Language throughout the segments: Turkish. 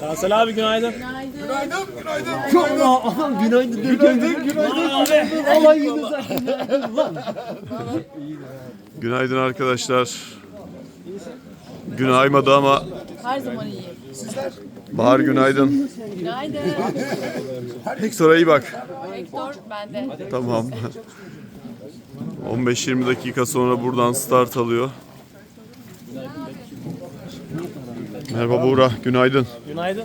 Tansel abi günaydın. Allah aman günaydın günaydın günaydın Abi. alayınıza günaydın lan. Günaydın arkadaşlar. Gün aymadı ama Her zaman iyi. Bahar günaydın. Günaydın. Hector'a iyi bak. Vektör bende. Tamam. 15-20 dakika sonra buradan start alıyor. Merhaba Buğra, günaydın. Günaydın.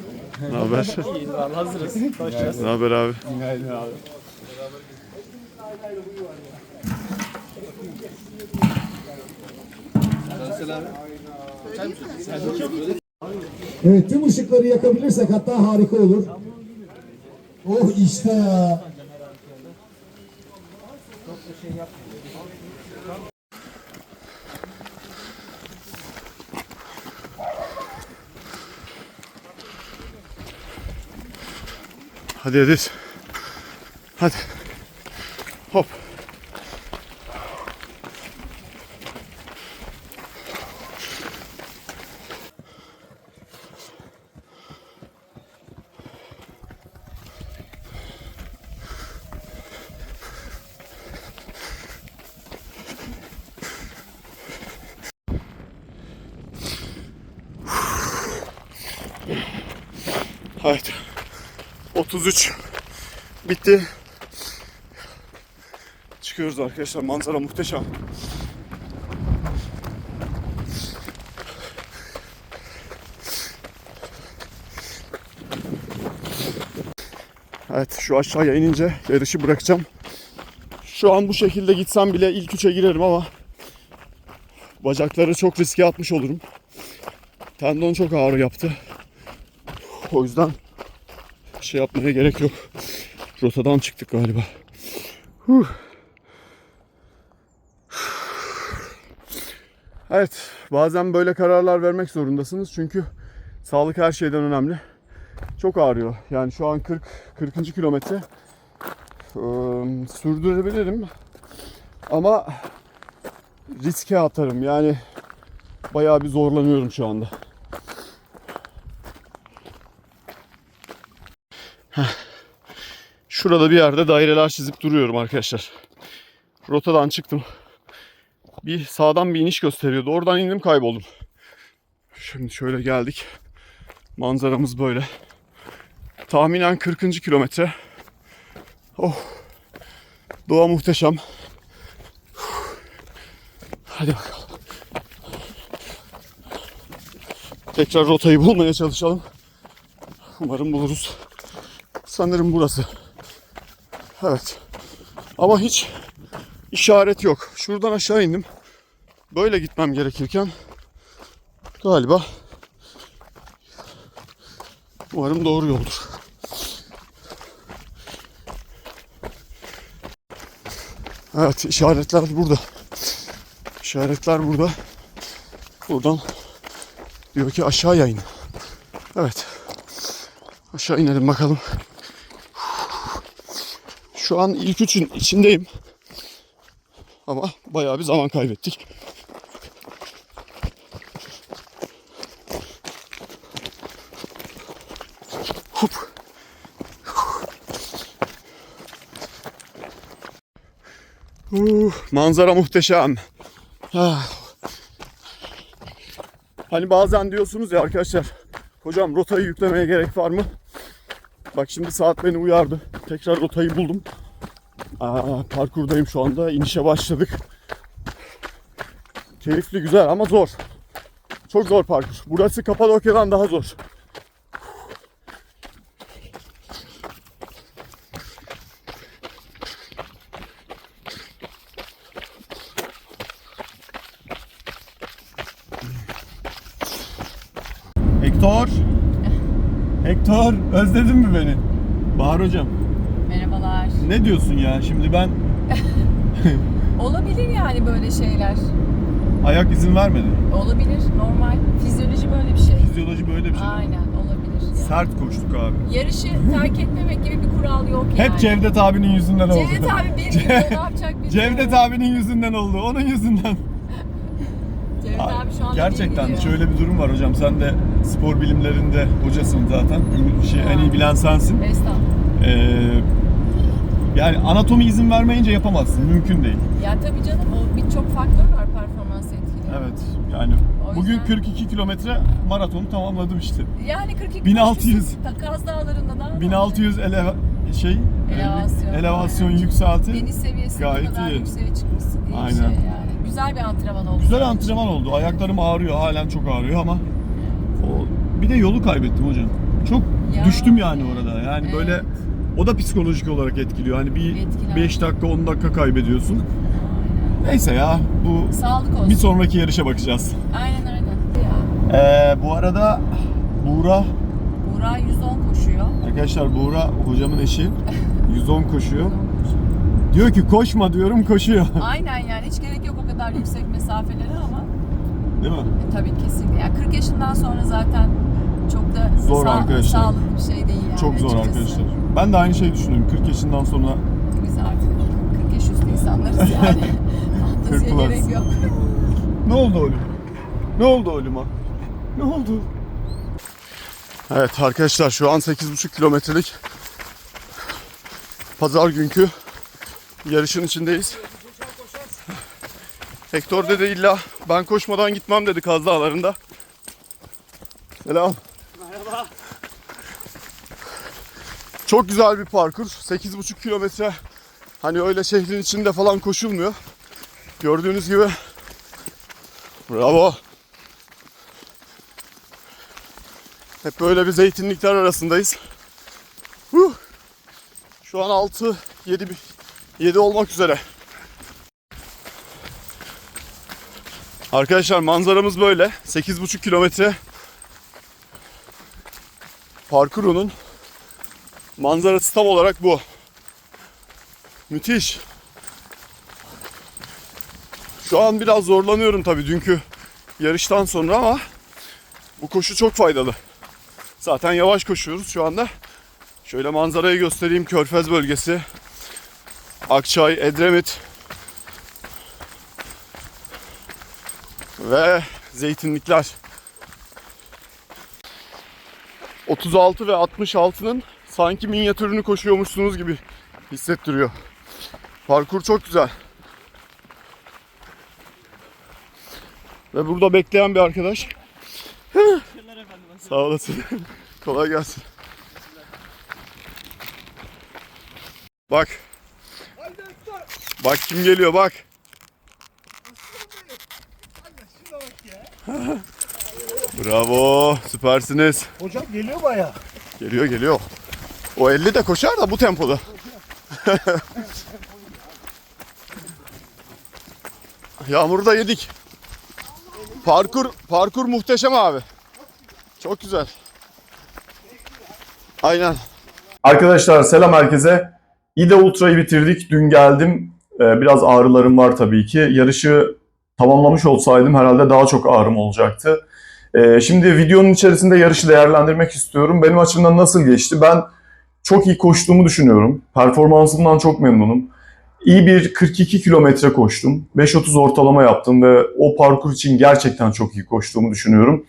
Ne haber? İyi vallahi hazırız. Koşacağız. Ne haber abi? Evet tüm ışıkları yakabilirsek hatta harika olur. Oh işte ya. Hadi hadi. Hadi. Hop. Evet. 33 bitti. Çıkıyoruz arkadaşlar. Manzara muhteşem. Evet şu aşağıya inince yarışı bırakacağım. Şu an bu şekilde gitsem bile ilk üçe girerim ama bacakları çok riske atmış olurum. Tendon çok ağrı yaptı. O yüzden şey yapmaya gerek yok. Rotadan çıktık galiba. Huh. Evet, bazen böyle kararlar vermek zorundasınız çünkü sağlık her şeyden önemli. Çok ağrıyor. Yani şu an 40 40. kilometre sürdürebilirim. Ama riske atarım. Yani bayağı bir zorlanıyorum şu anda. Şurada bir yerde daireler çizip duruyorum arkadaşlar. Rotadan çıktım. Bir sağdan bir iniş gösteriyordu. Oradan indim kayboldum. Şimdi şöyle geldik. Manzaramız böyle. Tahminen 40. kilometre. Oh. Doğa muhteşem. Hadi bakalım. Tekrar rotayı bulmaya çalışalım. Umarım buluruz. Sanırım burası. Evet. Ama hiç işaret yok. Şuradan aşağı indim. Böyle gitmem gerekirken galiba umarım doğru yoldur. Evet işaretler burada. İşaretler burada. Buradan diyor ki aşağıya in. Evet. Aşağı inelim bakalım. Şu an ilk üçün içindeyim. Ama bayağı bir zaman kaybettik. Hup. Uh, manzara muhteşem. Ah. Hani bazen diyorsunuz ya arkadaşlar, hocam rotayı yüklemeye gerek var mı? Bak şimdi saat beni uyardı. Tekrar rotayı buldum. Aa, parkurdayım şu anda. İnişe başladık. Keyifli güzel ama zor. Çok zor parkur. Burası Kapadokya'dan daha zor. Hector. Hector özledin mi beni? Bahar hocam. Ne diyorsun ya? Şimdi ben Olabilir yani böyle şeyler. ayak izin vermedi. Olabilir. Normal. Fizyoloji böyle bir şey. Fizyoloji böyle bir şey. Aynen olabilir. Yani. Sert koştuk abi. Yarışı terk etmemek gibi bir kural yok yani. Hep Cevdet abinin yüzünden oldu. Cevdet abi bir gün ne yapacak bilmiyorum. Cevdet abinin yüzünden oldu. Onun yüzünden. Ferit abi şu anda Gerçekten şöyle bir durum var hocam. Sen de spor bilimlerinde hocasın zaten. Şey, en iyi bilen sensin. Estağfurullah. Ee, yani anatomi izin vermeyince yapamazsın. Mümkün değil. Ya tabii canım o birçok faktör var performans etkiliyor. Evet. Yani O bugün yüzden- 42 kilometre maratonu tamamladım işte. Yani 42 1600. Kaz Dağları'nda da 1600 eleva şey Elevasyon. elevasyon Aynen. yükselti. deniz seviyesine Gayet kadar iyi. yükseğe çıkmışsın. İyi Aynen. şey yani. Güzel bir antrenman oldu. Güzel antrenman oldu. Ayaklarım ağrıyor. Halen çok ağrıyor ama o bir de yolu kaybettim hocam. Çok Ya. düştüm yani orada. Yani Evet. böyle o da psikolojik olarak etkiliyor. Hani bir Etkiler. 5 dakika 10 dakika kaybediyorsun. Neyse ya bu Sağlık olsun. bir sonraki yarışa bakacağız. Aynen. Ya. Ee, bu arada Buğra Buğra 110 koşuyor. arkadaşlar Buğra hocamın eşi 110 koşuyor. Diyor ki koşma diyorum koşuyor. Aynen yani hiç gerek yok o kadar yüksek mesafelere ama Değil mi? e, tabii kesinlikle. Yani 40 yaşından sonra zaten çok da Zor arkadaşlar. sağlıklı bir şey değil yani. Çok zor açıkçası. arkadaşlar. Ben de aynı şeyi düşünüyorum. 40 yaşından sonra Biz artık 40 yaş üstü insanlarız yani. Fanteziye plus. gerek yok. Ne oldu oğlum? Ne oldu oğluma? Ne oldu? Evet arkadaşlar şu an 8,5 kilometrelik pazar günkü yarışın içindeyiz. Hector dedi illa ben koşmadan gitmem dedi Kaz Dağları'nda. Selam. Merhaba. Çok güzel bir parkur. 8,5 kilometre. Hani öyle şehrin içinde falan koşulmuyor. Gördüğünüz gibi Bravo. Hep böyle bir zeytinlikler arasındayız. Huh. Şu an 6 7 7 olmak üzere. Arkadaşlar manzaramız böyle. 8,5 kilometre parkurunun manzarası tam olarak bu. Müthiş. Şu an biraz zorlanıyorum tabii dünkü yarıştan sonra ama bu koşu çok faydalı. Zaten yavaş koşuyoruz şu anda. Şöyle manzarayı göstereyim. Körfez bölgesi. Akçay, Edremit. Ve zeytinlikler. 36 ve 66'nın sanki minyatürünü koşuyormuşsunuz gibi hissettiriyor. Parkur çok güzel. Ve burada bekleyen bir arkadaş. Sağ olasın. Kolay gelsin. Bak. Bak kim geliyor bak. Bravo, süpersiniz. Hocam geliyor baya. Geliyor geliyor. O 50 de koşar da bu tempoda. Yağmuru da yedik. Parkur parkur muhteşem abi. Çok güzel. Aynen. Arkadaşlar selam herkese. İde Ultra'yı bitirdik. Dün geldim. Ee, biraz ağrılarım var tabii ki. Yarışı tamamlamış olsaydım herhalde daha çok ağrım olacaktı. Ee, şimdi videonun içerisinde yarışı değerlendirmek istiyorum. Benim açımdan nasıl geçti? Ben çok iyi koştuğumu düşünüyorum. Performansımdan çok memnunum. İyi bir 42 kilometre koştum. 5.30 ortalama yaptım ve o parkur için gerçekten çok iyi koştuğumu düşünüyorum.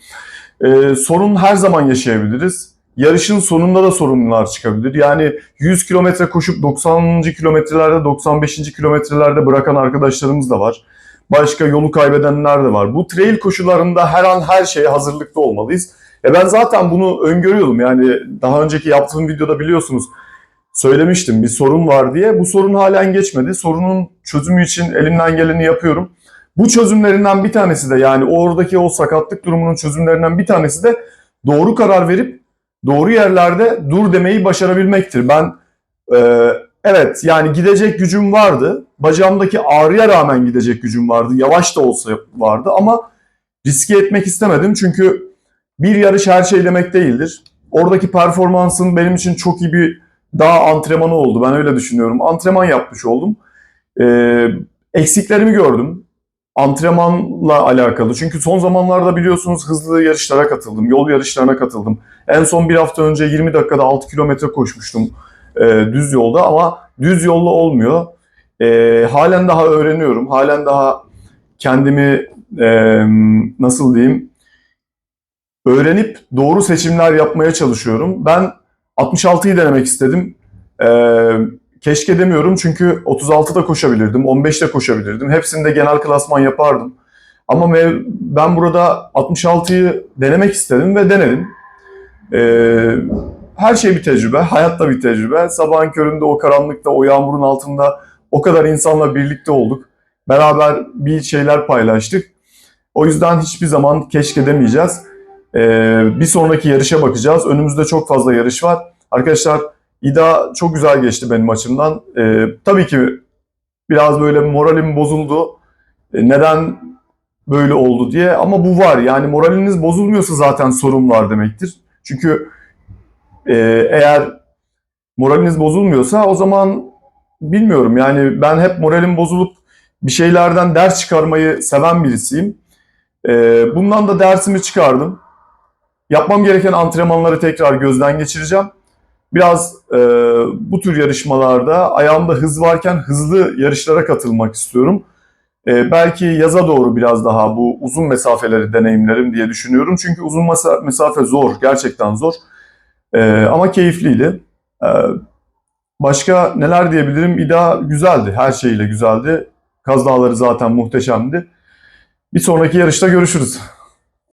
Ee, sorun her zaman yaşayabiliriz yarışın sonunda da sorunlar çıkabilir. Yani 100 kilometre koşup 90. kilometrelerde 95. kilometrelerde bırakan arkadaşlarımız da var. Başka yolu kaybedenler de var. Bu trail koşularında her an her şeye hazırlıklı olmalıyız. E ben zaten bunu öngörüyordum. Yani daha önceki yaptığım videoda biliyorsunuz söylemiştim bir sorun var diye. Bu sorun halen geçmedi. Sorunun çözümü için elimden geleni yapıyorum. Bu çözümlerinden bir tanesi de yani oradaki o sakatlık durumunun çözümlerinden bir tanesi de doğru karar verip doğru yerlerde dur demeyi başarabilmektir. Ben e, evet yani gidecek gücüm vardı. Bacağımdaki ağrıya rağmen gidecek gücüm vardı. Yavaş da olsa vardı ama riske etmek istemedim. Çünkü bir yarış her şey demek değildir. Oradaki performansın benim için çok iyi bir daha antrenmanı oldu. Ben öyle düşünüyorum. Antrenman yapmış oldum. E, eksiklerimi gördüm antrenmanla alakalı. Çünkü son zamanlarda biliyorsunuz hızlı yarışlara katıldım, yol yarışlarına katıldım. En son bir hafta önce 20 dakikada 6 kilometre koşmuştum e, düz yolda ama düz yolla olmuyor. E, halen daha öğreniyorum, halen daha kendimi e, nasıl diyeyim öğrenip doğru seçimler yapmaya çalışıyorum. Ben 66'yı denemek istedim. E, keşke demiyorum çünkü 36'da koşabilirdim, 15'te koşabilirdim. Hepsinde genel klasman yapardım. Ama ben burada 66'yı denemek istedim ve denedim. E, her şey bir tecrübe, hayat da bir tecrübe. Sabahın köründe o karanlıkta, o yağmurun altında o kadar insanla birlikte olduk. Beraber bir şeyler paylaştık. O yüzden hiçbir zaman keşke demeyeceğiz. Ee, bir sonraki yarışa bakacağız. Önümüzde çok fazla yarış var. Arkadaşlar İda çok güzel geçti benim açımdan. Ee, tabii ki biraz böyle moralim bozuldu. Ee, neden böyle oldu diye ama bu var. Yani moraliniz bozulmuyorsa zaten sorun var demektir. Çünkü e, eğer moraliniz bozulmuyorsa o zaman bilmiyorum yani ben hep moralim bozulup bir şeylerden ders çıkarmayı seven birisiyim. Bundan da dersimi çıkardım. Yapmam gereken antrenmanları tekrar gözden geçireceğim. Biraz e, bu tür yarışmalarda ayağımda hız varken hızlı yarışlara katılmak istiyorum. E, belki yaza doğru biraz daha bu uzun mesafeleri deneyimlerim diye düşünüyorum. Çünkü uzun mesa- mesafe zor, gerçekten zor. E, ama keyifliydi. E, başka neler diyebilirim? İda güzeldi, her şeyle güzeldi. Kaz Dağları zaten muhteşemdi. Bir sonraki yarışta görüşürüz.